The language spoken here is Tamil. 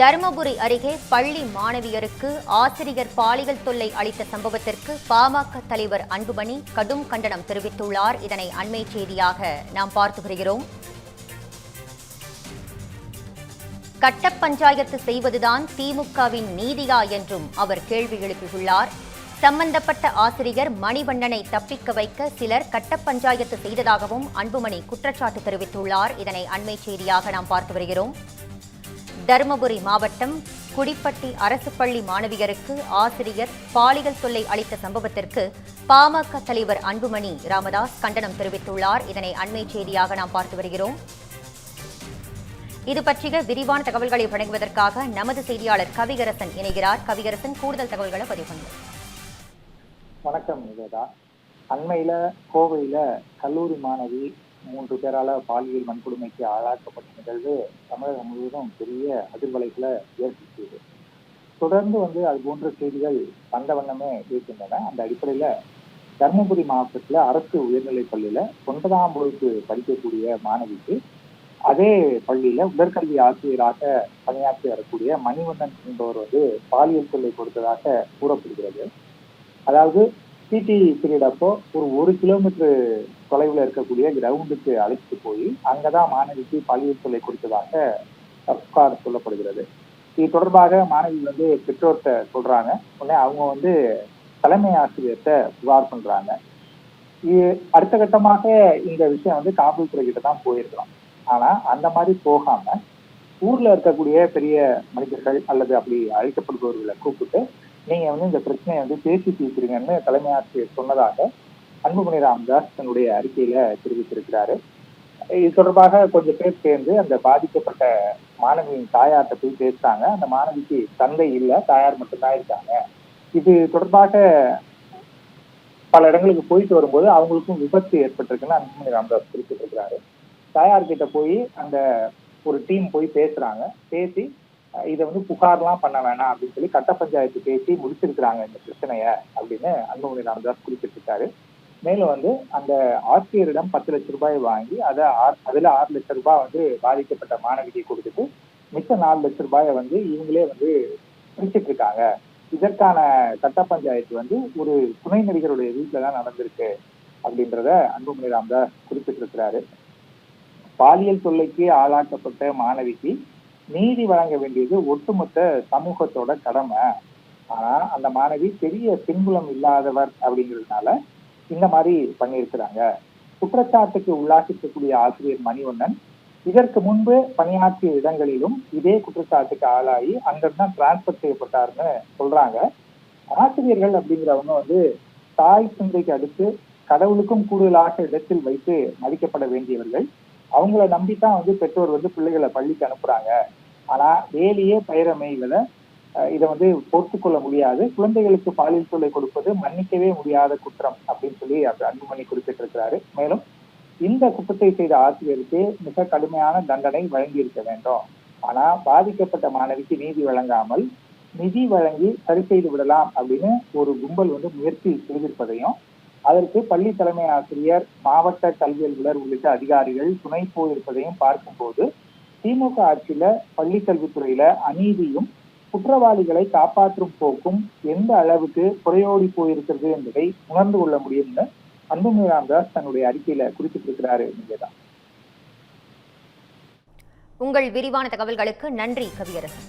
தருமபுரி அருகே பள்ளி மாணவியருக்கு ஆசிரியர் பாலியல் தொல்லை அளித்த சம்பவத்திற்கு பாமக தலைவர் அன்புமணி கடும் கண்டனம் தெரிவித்துள்ளார். இதனை அண்மை செய்தியாக நாம் பார்த்து வருகிறோம். கட்ட பஞ்சாயத்து செய்வதுதான் திமுகவின் நீதியா என்றும் அவர் கேள்வி எழுப்பியுள்ளார். சம்பந்தப்பட்ட ஆசிரியர் மணிவண்ணனை தப்பிக்க வைக்க சிலர் கட்ட பஞ்சாயத்து செய்ததாகவும் அன்புமணி குற்றச்சாட்டு தெரிவித்துள்ளார். இதனை அண்மை செய்தியாக நாம் பார்த்து வருகிறோம். தருமபுரி மாவட்டம் குடிப்பட்டி அரசு பள்ளி மாணவியருக்கு ஆசிரியர் பாலியல் தொல்லை அளித்த சம்பவத்திற்கு பாமக தலைவர் அன்புமணி ராமதாஸ் கண்டனம் தெரிவித்துள்ளார். இதனை அண்மை செய்தியாக நாம் பார்த்து வருகிறோம். இது பற்றிய விரிவான தகவல்களை வழங்குவதற்காக நமது செய்தியாளர் கவிகரசன் இணைகிறார். கவிகரசன் கூடுதல் தகவல்களை பதிவு பண்ணுங்கள் வணக்கம் அண்மையில கோவையில கல்லூரி மாணவி மூன்று பேரால பாலியல் வன்கொடுமைக்கு ஆளாக்கப்பட்ட நிகழ்வு தமிழகம் முழுவதும் பெரிய அதிர்வலைகளை ஏற்படுத்தியது. தொடர்ந்து வந்து அது போன்ற செய்திகள் வந்த வண்ணமே இருக்கின்றன. அந்த அடிப்படையில தருமபுரி மாவட்டத்துல அரசு உயர்நிலைப் பள்ளியில ஒன்பதாம் வகுப்பு படிக்கக்கூடிய மாணவிக்கு அதே பள்ளியில உடற்கல்வி ஆசிரியராக பணியாற்றி வரக்கூடிய மணிவண்ணன் என்பவர் வந்து பாலியல் தொல்லை கொடுத்ததாக கூறப்படுகிறது. அதாவது பிடி பீரியட் அப்போ ஒரு ஒரு கிலோமீட்டர் தொலைவில் இருக்கக்கூடிய கிரவுண்டுக்கு அழைத்து போய் அங்கதான் மாணவிக்கு பாலியல் தொல்லை கொடுத்ததாக புகார் சொல்லப்படுகிறது. இது தொடர்பாக மாணவி வந்து பெற்றோர்கிட்ட சொல்றாங்க. உடனே அவங்க வந்து தலைமை ஆசிரியர்கிட்ட புகார் பண்றாங்க. இது அடுத்த கட்டமாக இந்த விஷயம் வந்து காவல்துறை கிட்ட தான் போயிருக்கலாம் ஆனா அந்த மாதிரி போகாம ஊர்ல இருக்கக்கூடிய பெரிய மனிதர்கள் அல்லது அப்படி அழைக்கப்படுபவர்களை கூப்பிட்டு நீங்க வந்து இந்த பிரச்சனையை வந்து பேசி தீர்க்கிறீங்கன்னு தலைமை ஆசிரியர் சொன்னதாக அன்புமணி ராமதாஸ் தன்னுடைய அறிக்கையில தெரிவித்திருக்கிறாரு. இது தொடர்பாக கொஞ்சம் பேர் சேர்ந்து அந்த பாதிக்கப்பட்ட மாணவியின் தாயார்கிட்ட போய் பேசுறாங்க. அந்த மாணவிக்கு தந்தை இல்ல தாயார் மட்டும்தான் இருக்காங்க. இது தொடர்பாக பல இடங்களுக்கு போயிட்டு வரும்போது அவங்களுக்கும் விபத்து ஏற்பட்டிருக்குன்னு அன்புமணி ராமதாஸ் குறிப்பிட்டிருக்கிறாரு. தாயார்கிட்ட போய் அந்த ஒரு டீம் போய் பேசுறாங்க. பேசி இதை வந்து புகார்லாம் பண்ண வேணாம் அப்படின்னு சொல்லி கட்ட பஞ்சாயத்து பேசி முடிச்சிருக்கிறாங்க இந்த பிரச்சனைய அப்படின்னு அன்புமணி ராமதாஸ் குறிப்பிட்டிருக்காரு. மேலும் வந்து அந்த ஆசிரியரிடம் பத்து லட்சம் ரூபாய் வாங்கி அதை ஆ- அதுல ஆறு லட்சம் ரூபாய் வந்து பாதிக்கப்பட்ட மாணவிக்கு கொடுத்துட்டு மிச்ச நாலு லட்சம் ரூபாயை வந்து இவங்களே வந்து பிரிச்சுட்டு இருக்காங்க. இதற்கான கட்ட பஞ்சாயத்து வந்து ஒரு துணை நடிகருடைய வீட்டுல தான் நடந்திருக்கு அப்படின்றத அன்புமணி ராமதாஸ் குறிப்பிட்டிருக்கிறாரு. பாலியல் தொல்லைக்கு ஆளாக்கப்பட்ட மாணவிக்கு நீதி வழங்க வேண்டியது ஒட்டுமொத்த சமூகத்தோட கடமை. ஆனா அந்த மாணவி பெரிய பின்புலம் இல்லாதவர் அப்படிங்கிறதுனால இந்த மாதிரி பண்ணியிருக்கிறாங்க. குற்றச்சாட்டுக்கு உள்ளாக்கிஇருக்கக்கூடிய ஆசிரியர் மணிவண்ணன் இதற்கு முன்பு பணியாற்றிய இடங்களிலும் இதே குற்றச்சாட்டுக்கு ஆளாகி அங்கிருந்தான் டிரான்ஸ்பர் செய்யப்பட்டாருன்னு சொல்றாங்க. ஆசிரியர்கள் அப்படிங்கிறவங்க வந்து தாய் சிந்தைக்கு அடுத்து கடவுளுக்கும் கூடுதலாக இடத்தில் வைத்து மதிக்கப்பட வேண்டியவர்கள். அவங்கள நம்பித்தான் வந்து பெற்றோர் வந்து பிள்ளைகளை பள்ளிக்கு அனுப்புறாங்க. ஆனா வேலையே பயிரமைகளை இதை வந்து பொறுத்துக்கொள்ள முடியாது. குழந்தைகளுக்கு பாலியல் தொல்லை கொடுப்பது மன்னிக்கவே முடியாத குற்றம் அப்படின்னு சொல்லி அவர் அன்புமணி குறிப்பிட்டிருக்கிறாரு. மேலும் இந்த குற்றத்தை செய்த ஆசிரியருக்கு மிக கடுமையான தண்டனை வழங்கியிருக்க வேண்டும். ஆனா பாதிக்கப்பட்ட மாணவிக்கு நீதி வழங்காமல் நிதி வழங்கி சரி செய்து விடலாம் அப்படின்னு ஒரு கும்பல் வந்து முயற்சி செய்திருப்பதையும் அதற்கு பள்ளி தலைமை ஆசிரியர் மாவட்ட கல்வி அலுவலர் உள்ளிட்ட அதிகாரிகள் துணை போயிருப்பதையும் பார்க்கும்போது திமுக ஆட்சியில பள்ளி கல்வித்துறையில அநீதியும் குற்றவாளிகளை காப்பாற்றும் போக்கும் எந்த அளவுக்கு குறையோடி போயிருக்கிறது என்பதை உணர்ந்து கொள்ள முடியும்னு அன்புமணி ராமதாஸ் தன்னுடைய அறிக்கையில குறிப்பிட்டிருக்கிறாரு நீங்கதான் உங்கள் விரிவான தகவல்களுக்கு நன்றி கவியரசன்.